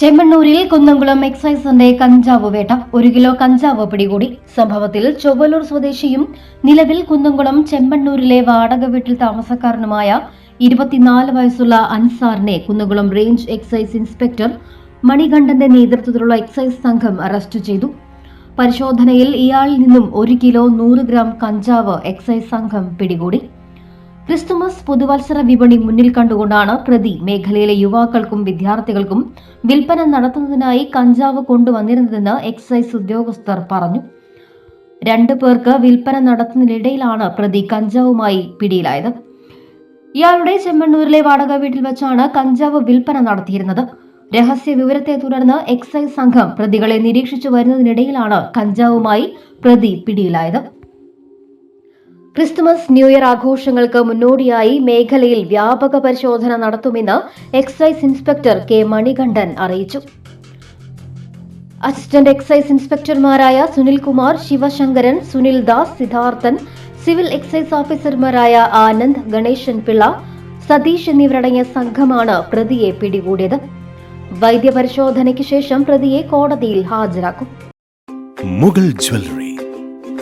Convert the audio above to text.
ചെമ്മണ്ണൂരിൽ കുന്നംകുളം എക്സൈസിന്റെ കഞ്ചാവ് വേട്ട. ഒരു കിലോ കഞ്ചാവ് പിടികൂടി. സംഭവത്തിൽ ചൊവ്വലൂർ സ്വദേശിയും നിലവിൽ കുന്നംകുളം ചെമ്മണ്ണൂരിലെ വാടക വീട്ടിൽ താമസക്കാരനുമായ ഇരുപത്തിനാല് വയസ്സുള്ള അൻസാറിനെ കുന്നംകുളം റേഞ്ച് എക്സൈസ് ഇൻസ്പെക്ടർ മണികണ്ഠന്റെ നേതൃത്വത്തിലുള്ള എക്സൈസ് സംഘം അറസ്റ്റ് ചെയ്തു. പരിശോധനയിൽ ഇയാളിൽ നിന്നും ഒരു കിലോ നൂറ് ഗ്രാം കഞ്ചാവ് എക്സൈസ് സംഘം പിടികൂടി. ക്രിസ്തുമസ് പുതുവത്സര വിപണി മുന്നിൽ കണ്ടുകൊണ്ടാണ് പ്രതി മേഖലയിലെ യുവാക്കൾക്കും വിദ്യാർത്ഥികൾക്കും വിൽപ്പന നടത്തുന്നതിനായി കഞ്ചാവ് കൊണ്ടുവന്നിരുന്നതെന്ന് എക്സൈസ് ഉദ്യോഗസ്ഥർ പറഞ്ഞു. രണ്ടു പേർക്ക് വിൽപ്പന നടത്തുന്നതിനിടയിലാണ് പ്രതി കഞ്ചാവുമായി പിടിയിലായത്. ഇയാളുടെ ചെമ്മണ്ണൂരിലെ വാടക വീട്ടിൽ വെച്ചാണ് കഞ്ചാവ് വിൽപ്പന നടത്തിയിരുന്നത്. രഹസ്യ വിവരത്തെ തുടർന്ന് എക്സൈസ് സംഘം പ്രതികളെ നിരീക്ഷിച്ചു വരുന്നതിനിടയിലാണ് കഞ്ചാവുമായി പ്രതി പിടിയിലായത്. ക്രിസ്തുമസ് ന്യൂ ഇയർ ആഘോഷങ്ങൾക്ക് മുന്നോടിയായി മേഖലയിൽ വ്യാപക പരിശോധന നടത്തുമെന്ന് എക്സൈസ് ഇൻസ്പെക്ടർ കെ മണികണ്ഠൻ അറിയിച്ചു. അസിസ്റ്റന്റ് എക്സൈസ് ഇൻസ്പെക്ടർമാരായ സുനിൽകുമാർ ശിവശങ്കരൻ സുനിൽ ദാസ് സിദ്ധാർത്ഥൻ സിവിൽ എക്സൈസ് ഓഫീസർമാരായ ആനന്ദ് ഗണേശൻ പിള്ള സതീഷ് എന്നിവരടങ്ങിയ സംഘമാണ് പ്രതിയെ പിടികൂടിയത്. വൈദ്യപരിശോധനയ്ക്ക് ശേഷം പ്രതിയെ കോടതിയിൽ ഹാജരാക്കും. മുഗൾ ജ്വല്ലറി.